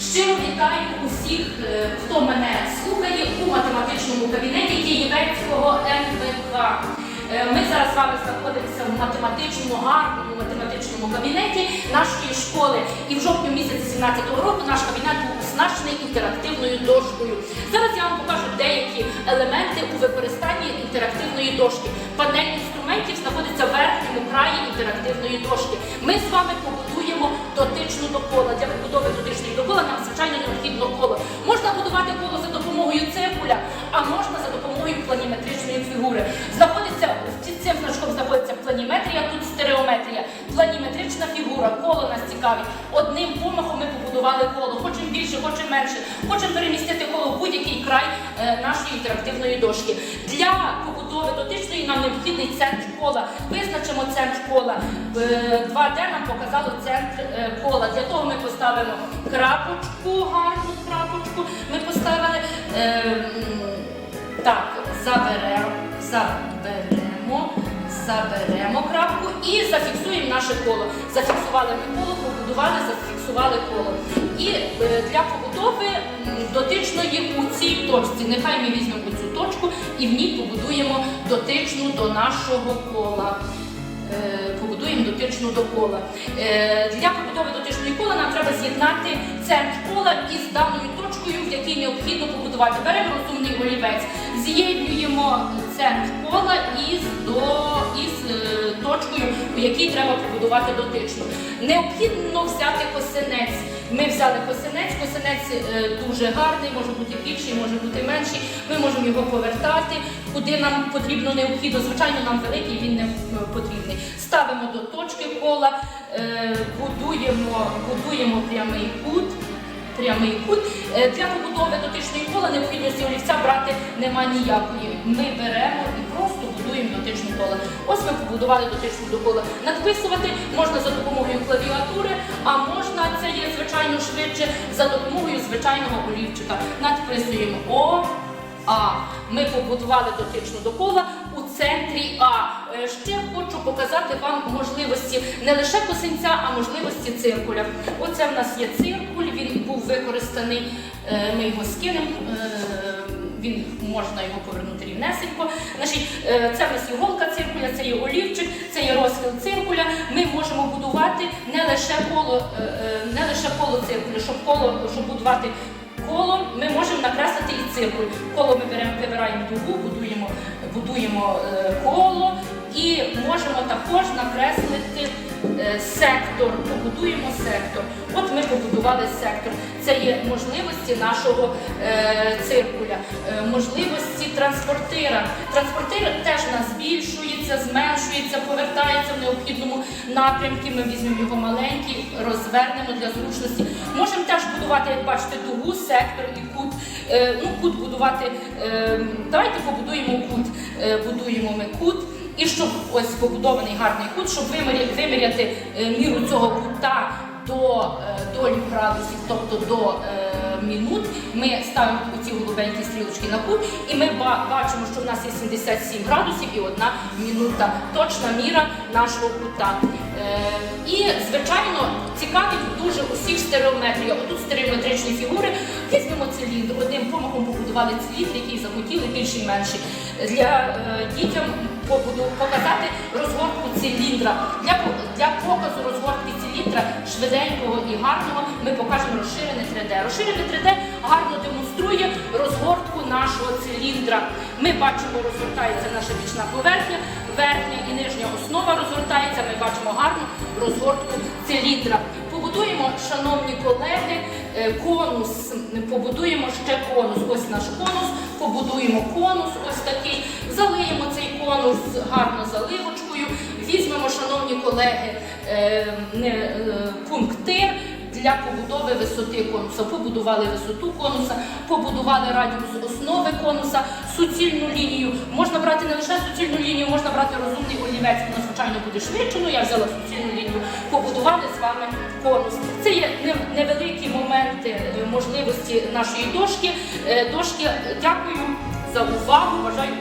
вітаю усіх, е, хто мене слухає у математичному кабінеті Києвецького НВК. Е, Ми зараз з вами знаходимося в математичному, гарному математичному кабінеті нашої школи. І в жовтні місяці 17-го року наш кабінет був оснащений інтерактивною дошкою. Зараз я вам покажу деякі елементи у використанні інтерактивної дошки. Панель краї інтерактивної дошки. Ми з вами побудуємо дотичну до кола. Для побудови дотичної до кола нам звичайно необхідно коло. Можна будувати коло за допомогою циркуля, а можна за допомогою планіметричної фігури. Знаходиться під цим значком знаходиться планіметрія, тут стереометрія. Планіметрична фігура, коло нас цікавить. Одним помахом ми побудували коло. Більше, хочемо менше. Хочемо перемістити коло в будь-який край е, нашої інтерактивної дошки. Для побудови дотичної нам необхідний центр кола. Визначимо центр кола. Е, 2D нам показало центр е, кола. Для того ми поставимо крапочку, гарну крапочку. Ми поставили. е, так, заберемо, заберемо, заберемо і зафіксуємо наше коло. Зафіксували ми коло, побудували, зафіксували коло. І е, для побудови дотичної у цій точці, нехай ми візьмемо цю точку і в ній побудуємо дотичну до нашого кола. Е, Побудуємо дотичну до кола. Е, Для побудови дотичної кола нам треба з'єднати центр кола із даною точкою, в якій необхідно побудувати. Беремо розумний олівець, з'єднуємо центр кола із, до, із е, точкою, у якій треба побудувати дотичну. Необхідно взяти косинець. Ми взяли косинець, косинець е, дуже гарний, може бути більший, може бути менший. Ми можемо його повертати, куди нам потрібно необхідно. Звичайно, нам великий він не е, потрібний. Ставимо до точки кола, будуємо, будуємо прямий кут. Прямий кут. Е, Для побудови дотичної кола необхідності олівця брати нема ніякої. Ми беремо і просто будуємо дотичну кола. Ось ми побудували дотичну до кола. Надписувати можна за допомогою клавіатури, а можна це є звичайно швидше за допомогою звичайного олівчика. Надписуємо О. А ми побудували дотичну до кола центрі А. Е, Ще хочу показати вам можливості не лише косинця, а можливості циркуля. Оце в нас є циркуль, він був використаний. е, Ми його скинемо. е, Він можна його повернути рівнесенько. Значить, це в нас є голка циркуля, це є олівчик, це є розхил циркуля. Ми можемо будувати не лише коло, не лише коло циркуля, щоб коло, щоб будувати коло ми можемо накреслити і циркуль. Коло ми беремо, вибираємо дугу, будуємо, будуємо е, коло і можемо також накреслити сектор. Побудуємо сектор. От ми побудували сектор. Це є можливості нашого е, циркуля, е, можливості транспортира. Транспортир теж у нас збільшується, зменшується, повертається в необхідному напрямку. Ми візьмемо його маленький, розвернемо для зручності. Можемо теж будувати, як бачите, дугу, сектор і кут. Е, ну, кут будувати. Е, давайте побудуємо кут. Е, будуємо ми кут. І щоб ось побудований гарний кут, щоб виміряти, виміряти е, міру цього кута до е, долі градусів, тобто до е, мінут, ми ставимо ці голубенькі стрілочки на кут, і ми бачимо, що в нас є 77 градусів і одна мінута. Точна міра нашого кута. І, звичайно, цікавить дуже усіх стереометрія. Отут стереометричні фігури. Візьмемо циліндр, одним помахом побудували циліндр, який захотіли більший менший. Для дітям побуду показати розгортку циліндра. Для, для показу розгортки циліндра швиденького і гарного ми покажемо розширене 3D. Розширене 3D гарно демонструє розгортку нашого циліндра. Ми бачимо, розгортається наша бічна поверхня, верхня і нижня основа розгортається. Ми бачимо гарну розгортку циліндра. Побудуємо, шановні конус. Побудуємо ще конус. Ось наш конус. Побудуємо конус, ось такий. Залиємо цей конус гарно заливочкою. Візьмемо, шановні колеги, е, е, пунктир для побудови висоти конуса. Побудували висоту конуса, побудували радіус основи конуса, суцільну лінію. Можна брати не лише суцільну лінію, можна брати розумний олівець, воно звичайно буде швидше. Ну я взяла суцільну лінію. Побудували з вами конус. Це є невеликі моменти е, можливості нашої дошки. Е, Дошки, дякую за увагу. Бажаю